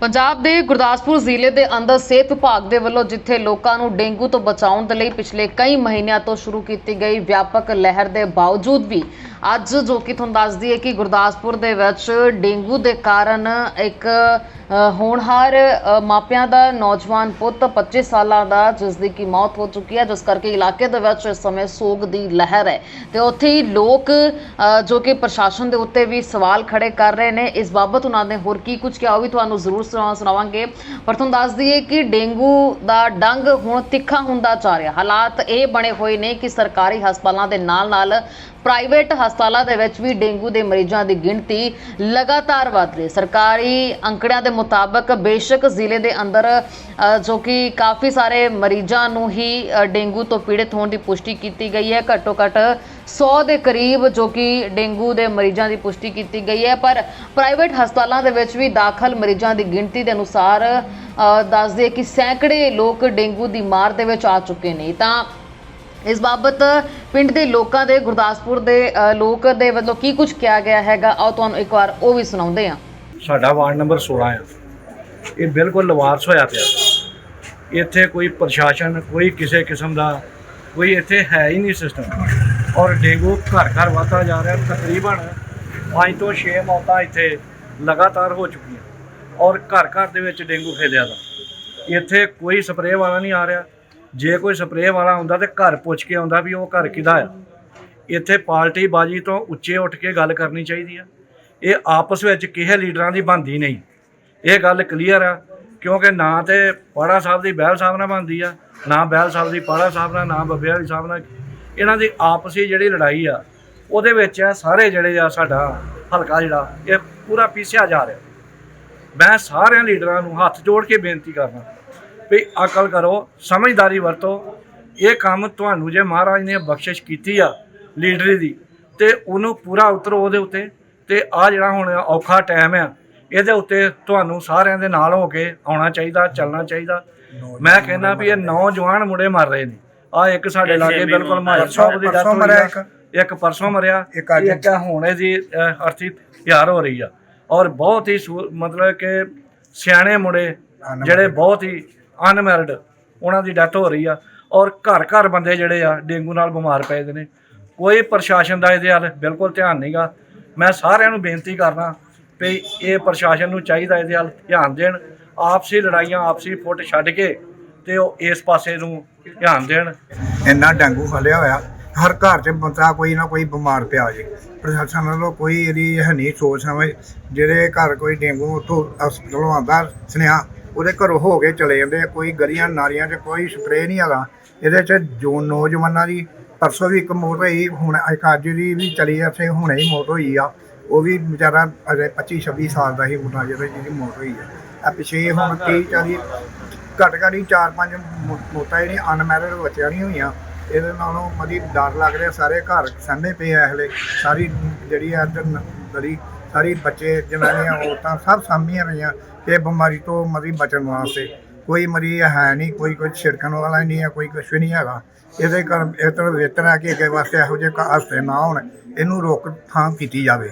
ਪੰਜਾਬ ਦੇ ਗੁਰਦਾਸਪੁਰ ਜ਼ਿਲ੍ਹੇ ਦੇ ਅੰਦਰ ਸਿਹਤ ਵਿਭਾਗ ਦੇ ਵੱਲੋਂ ਜਿੱਥੇ ਲੋਕਾਂ ਨੂੰ ਡੇਂਗੂ ਤੋਂ ਬਚਾਉਣ ਦੇ ਲਈ ਪਿਛਲੇ ਕਈ ਮਹੀਨਿਆਂ ਤੋਂ ਸ਼ੁਰੂ ਕੀਤੀ ਗਈ ਵਿਆਪਕ ਲਹਿਰ ਦੇ ਬਾਵਜੂਦ ਵੀ ਅੱਜ ਜੋ ਕਿ ਤੁਹਾਨੂੰ ਦੱਸਦੀ ਹੈ ਕਿ ਗੁਰਦਾਸਪੁਰ ਦੇ ਵਿੱਚ ਡੇਂਗੂ ਦੇ ਕਾਰਨ ਇੱਕ ਹੋਣਹਾਰ ਮਾਪਿਆਂ ਦਾ ਨੌਜਵਾਨ ਪੁੱਤ 25 ਸਾਲਾਂ ਦਾ, ਜਿਸ ਦੀ ਕੀ ਮੌਤ ਹੋ ਚੁੱਕੀ ਹੈ, ਜਿਸ ਕਰਕੇ ਇਲਾਕੇ ਦੇ ਵਿੱਚ ਇਸ ਸਮੇਂ ਸੋਗ ਦੀ ਲਹਿਰ ਹੈ। ਤੇ ਉੱਥੇ ਹੀ ਲੋਕ ਜੋ ਕਿ ਪ੍ਰਸ਼ਾਸਨ ਦੇ ਉੱਤੇ ਵੀ ਸਵਾਲ ਖੜੇ ਕਰ ਰਹੇ ਨੇ। ਇਸ ਬਾਬਤ ਉਹਨਾਂ ਨੇ ਹੋਰ ਕੀ ਕੁਝ ਕਿਹਾ ਉਹ ਵੀ ਤੁਹਾਨੂੰ ਜ਼ਰੂਰ ਸੁਣਾਵਾਂਗੇ। ਪਰ ਤੁਹਾਨੂੰ ਦੱਸ ਦਈਏ ਕਿ ਡੇਂਗੂ ਦਾ ਡੰਗ ਹੁਣ ਤਿੱਖਾ ਹੁੰਦਾ ਜਾ ਰਿਹਾ। ਹਾਲਾਤ ਇਹ ਬਣੇ ਹੋਏ ਨੇ ਕਿ ਸਰਕਾਰੀ ਹਸਪਤਾਲਾਂ ਦੇ ਨਾਲ-ਨਾਲ ਪ੍ਰਾਈਵੇਟ ਹਸਪਤਾਲਾਂ ਦੇ ਵਿੱਚ ਵੀ ਡੇਂਗੂ ਦੇ ਮਰੀਜ਼ਾਂ ਦੀ ਗਿਣਤੀ ਲਗਾਤਾਰ ਵਧ ਰਹੀ ਹੈ। ਸਰਕਾਰੀ ਅੰਕੜਿਆਂ ਦੇ ਮੁਤਾਬਕ ਬੇਸ਼ੱਕ ਜ਼ਿਲ੍ਹੇ ਦੇ ਅੰਦਰ ਜੋ ਕਿ ਕਾਫੀ ਸਾਰੇ ਮਰੀਜ਼ਾਂ ਨੂੰ ਹੀ ਡੇਂਗੂ ਤੋਂ ਪੀੜਤ ਹੋਣ ਦੀ ਪੁਸ਼ਟੀ ਕੀਤੀ ਗਈ ਹੈ। ਘੱਟੋ ਘੱਟ 100 ਦੇ ਕਰੀਬ ਜੋ ਕਿ ਡੇਂਗੂ ਦੇ ਮਰੀਜ਼ਾਂ ਦੀ ਪੁਸ਼ਟੀ ਕੀਤੀ ਗਈ ਹੈ ਪਰ ਪ੍ਰਾਈਵੇਟ ਹਸਪਤਾਲਾਂ ਦੇ ਵਿੱਚ ਵੀ ਦਾਖਲ ਮਰੀਜ਼ਾਂ ਦੀ ਗਿਣਤੀ ਦੇ ਅਨੁਸਾਰ ਅ, ਦੱਸਦੇ ਕਿ ਸੈਂਕੜੇ ਲੋਕ ਡੇਂਗੂ ਦੀ ਮਾਰ ਦੇ ਵਿੱਚ ਆ ਚੁੱਕੇ ਨੇ। ਤਾਂ ਇਸ ਬਾਬਤ ਪਿੰਡ ਦੇ ਲੋਕਾਂ ਦੇ ਗੁਰਦਾਸਪੁਰ ਦੇ ਲੋਕ ਦੇ ਵੱਲੋਂ ਕੀ ਕੁਝ ਕਿਹਾ ਗਿਆ ਹੈਗਾ? ਆਓ ਤੁਹਾਨੂੰ ਇੱਕ ਵਾਰ ਉਹ ਵੀ ਸੁਣਾਉਂਦੇ ਹਾਂ। ਸਾਡਾ ਵਾਰਡ ਨੰਬਰ 16 ਆ। ਇਹ ਬਿਲਕੁਲ ਲਵਾਰਸ ਹੋਇਆ ਪਿਆ। ਇੱਥੇ ਕੋਈ ਪ੍ਰਸ਼ਾਸਨ ਕੋਈ ਕਿਸੇ ਕਿਸਮ ਦਾ ਕੋਈ ਇੱਥੇ ਹੈ ਹੀ ਨਹੀਂ ਸਿਸਟਮ ਔਰ ਡੇਂਗੂ ਘਰ ਘਰ ਵਧਦਾ ਜਾ ਰਿਹਾ, ਤਕਰੀਬਨ 5 ਤੋਂ 6 ਮੌਤਾਂ ਇੱਥੇ ਲਗਾਤਾਰ ਹੋ ਚੁੱਕੀਆਂ। ਔਰ ਘਰ ਘਰ ਦੇ ਵਿੱਚ ਡੇਂਗੂ ਫੈਲਿਆ ਦਾ। ਇੱਥੇ ਕੋਈ ਸਪਰੇਅ ਵਾਲਾ ਨਹੀਂ ਆ ਰਿਹਾ। ਜੇ ਕੋਈ ਸਪਰੇਅ ਵਾਲਾ ਆਉਂਦਾ ਤੇ ਘਰ ਪੁੱਛ ਕੇ ਆਉਂਦਾ ਵੀ ਉਹ ਘਰ ਕਿਹਦਾ ਆ। ਇੱਥੇ ਪਾਰਟੀ ਬਾਜੀ ਤੋਂ ਉੱਚੇ ਉੱਠ ਕੇ ਗੱਲ ਕਰਨੀ ਚਾਹੀਦੀ ਆ। ਇਹ ਆਪਸ ਵਿੱਚ ਕਿਸੇ ਲੀਡਰਾਂ ਦੀ ਬਣਦੀ ਨਹੀਂ। ਇਹ ਗੱਲ ਕਲੀਅਰ ਆ, ਕਿਉਂਕਿ ਨਾ ਤੇ ਪਾੜਾ ਸਾਹਿਬ ਦੀ ਬਹਿਲ ਸਾਹਿਬ ਨਾਲ ਬਣਦੀ ਆ, ਨਾ ਬਹਿਲ ਸਾਹਿਬ ਦੀ ਪਾੜਾ ਸਾਹਿਬ ਨਾਲ, ਨਾ ਬੱਬੇ ਵਾਲੀ ਸਾਹਿਬ ਨਾਲ ਇਹਨਾਂ ਦੀ ਆਪਸੀ ਜਿਹੜੀ ਲੜਾਈ ਆ, ਉਹਦੇ ਵਿੱਚ ਆ ਸਾਰੇ ਜਿਹੜੇ ਆ ਸਾਡਾ ਹਲਕਾ ਜਿਹੜਾ, ਇਹ ਪੂਰਾ ਪੀਸਿਆ ਜਾ ਰਿਹਾ। ਮੈਂ ਸਾਰਿਆਂ ਲੀਡਰਾਂ ਨੂੰ ਹੱਥ ਜੋੜ ਕੇ ਬੇਨਤੀ ਕਰਦਾ ਵੀ ਅਕਲ ਕਰੋ, ਸਮਝਦਾਰੀ ਵਰਤੋ। ਇਹ ਕੰਮ ਤੁਹਾਨੂੰ ਜੇ ਮਹਾਰਾਜ ਨੇ ਬਖਸ਼ਿਸ਼ ਕੀਤੀ ਆ ਲੀਡਰੀ ਦੀ, ਤੇ ਉਹਨੂੰ ਪੂਰਾ ਉਤਰੋ ਉਹਦੇ ਉੱਤੇ। ਤੇ ਆ ਜਿਹੜਾ ਹੁਣ ਔਖਾ ਟਾਈਮ ਆ, ਇਹਦੇ ਉੱਤੇ ਤੁਹਾਨੂੰ ਸਾਰਿਆਂ ਦੇ ਨਾਲ ਹੋ ਕੇ ਆਉਣਾ ਚਾਹੀਦਾ, ਚੱਲਣਾ ਚਾਹੀਦਾ। ਮੈਂ ਕਹਿੰਦਾ ਵੀ ਇਹ ਨੌਜਵਾਨ ਮੁੰਡੇ ਮਰ ਰਹੇ ਨੇ। ਆ ਇੱਕ ਸਾਡੇ ਲਾਗੇ ਬਿਲਕੁਲ ਮਾਹਰ ਸਾਹਿਬ ਦੀ ਡੈਥ ਪਰਸੋਂ ਹੋਈ ਮਰਿਆ ਇੱਕ। ਇੱਕ ਪਰਸੋਂ ਮਰਿਆ। ਇੱਕ ਅੱਜ। ਇੱਕ ਹੁਣ ਅਹ, ਅਰਥੀ ਤਿਆਰ ਹੋ ਰਹੀ ਆ। ਔਰ ਬਹੁਤ ਹੀ ਮਤਲਬ ਕਿ ਸਿਆਣੇ ਮੁੰਡੇ। ਜਿਹੜੇ ਬਹੁਤ ਹੀ ਅਨਮੈਰਿਡ ਉਹਨਾਂ ਦੀ ਡੈਥ ਹੋ ਰਹੀ ਆ। ਔਰ ਘਰ ਘਰ ਬੰਦੇ ਜਿਹੜੇ ਆ ਡੇਂਗੂ ਨਾਲ ਬਿਮਾਰ ਪਏ ਦੇ ਨੇ। ਕੋਈ ਪ੍ਰਸ਼ਾਸਨ ਦਾ ਇਹਦੇ ਵੱਲ ਬਿਲਕੁਲ ਧਿਆਨ ਨਹੀਂਗਾ ਮੈਂ ਸਾਰਿਆਂ ਨੂੰ ਬੇਨਤੀ ਕਰਦਾ ਵੀ ਇਹ ਪ੍ਰਸ਼ਾਸਨ ਨੂੰ ਚਾਹੀਦਾ ਇਹਦੇ ਵੱਲ ਧਿਆਨ ਦੇਣ। ਆਪਸੀ ਲੜਾਈਆਂ ਆਪਸੀ ਫੁੱਟ ਛੱਡ ਕੇ ਤੇ ਉਹ ਇਸ ਪਾਸੇ ਨੂੰ ਧਿਆਨ ਦੇਣ। ਇੰਨਾ ਡੇਂਗੂ ਫੈਲਿਆ ਹੋਇਆ, ਹਰ ਘਰ 'ਚ ਬੰਦਾ ਕੋਈ ਨਾ ਕੋਈ ਬਿਮਾਰ ਪਿਆ ਜੇ। ਪ੍ਰਸ਼ਾਸਨ ਵੱਲੋਂ ਕੋਈ ਇਹਦੀ ਹੈ ਨਹੀਂ ਸੋਚ ਸਮਝ, ਜਿਹੜੇ ਘਰ ਕੋਈ ਡੇਂਗੂ ਉੱਥੋਂ ਹਸਪਤਾਲੋਂ ਆਉਂਦਾ, ਸੁਨੇਹਾ ਉਹਦੇ ਘਰੋਂ ਹੋ ਕੇ ਚਲੇ ਜਾਂਦੇ ਆ। ਕੋਈ ਗਲੀਆਂ ਨਾਲੀਆਂ 'ਚ ਕੋਈ ਸਪਰੇਅ ਨਹੀਂ ਹੈਗਾ। ਇਹਦੇ 'ਚ ਜੋ ਨੌਜਵਾਨਾਂ ਦੀ, ਪਰਸੋਂ ਵੀ ਇੱਕ ਮੌਤ ਹੋਈ, ਹੁਣ ਇੱਕ ਅੱਜ ਦੀ ਵੀ ਚਲੀ ਇੱਥੇ ਹੁਣੇ ਹੀ ਮੌਤ ਹੋਈ ਆ। ਉਹ ਵੀ ਵਿਚਾਰਾ ਅਜੇ 25 26 ਸਾਲ ਦਾ ਹੀ ਮੁੰਡਾ ਜਿਹੜਾ ਜਿਹਦੀ ਮੌਤ ਹੋਈ ਹੈ ਆ ਪਿਛੇ ਹੁਣ 30 40 ਘੱਟ ਘੱਟ ਹੀ ਚਾਰ ਪੰਜ ਮੌ- ਮੌਤਾਂ ਜਿਹੜੀਆਂ ਅਨਮੈਰਿਡ ਬੱਚਿਆਂ ਨਹੀਂ ਹੋਈਆਂ, ਇਹਦੇ ਨਾਲੋਂ ਮਦੀ ਡਰ ਲੱਗ ਰਿਹਾ ਸਾਰੇ ਘਰ ਸਹਿਮੇ ਪਏ ਆ ਹਲੇ। ਸਾਰੀ ਜਿਹੜੀ ਆ ਇੱਧਰ ਨ- ਸਾਰੀ ਬੱਚੇ, ਜਨਾਨੀਆਂ, ਔਰਤਾਂ ਸਭ ਸਾਂਭੀਆਂ ਰਹੀਆਂ ਇਹ ਬਿਮਾਰੀ ਤੋਂ ਮਦੀ ਬਚਣ ਵਾਸਤੇ। ਕੋਈ ਮਰੀ ਹੈ ਨਹੀਂ ਕੋਈ ਕੋਈ ਛਿੜਕਣ ਵਾਲਾ ਨਹੀਂ ਹੈ ਕੋਈ ਕੁਛ ਵੀ ਨਹੀਂ ਹੈਗਾ। ਇਹਦੇ ਕਰ ਇਹ ਤਰ੍ਹਾਂ ਵੇਤਨ ਹੈ ਕਿ ਅੱਗੇ ਵਾਸਤੇ ਇਹੋ ਜਿਹੇ ਹਾਦਸੇ ਨਾ ਹੋਣ। ਇਹਨੂੰ ਰੋਕ, ਥਾਂ ਕੀਤੀ ਜਾਵੇ।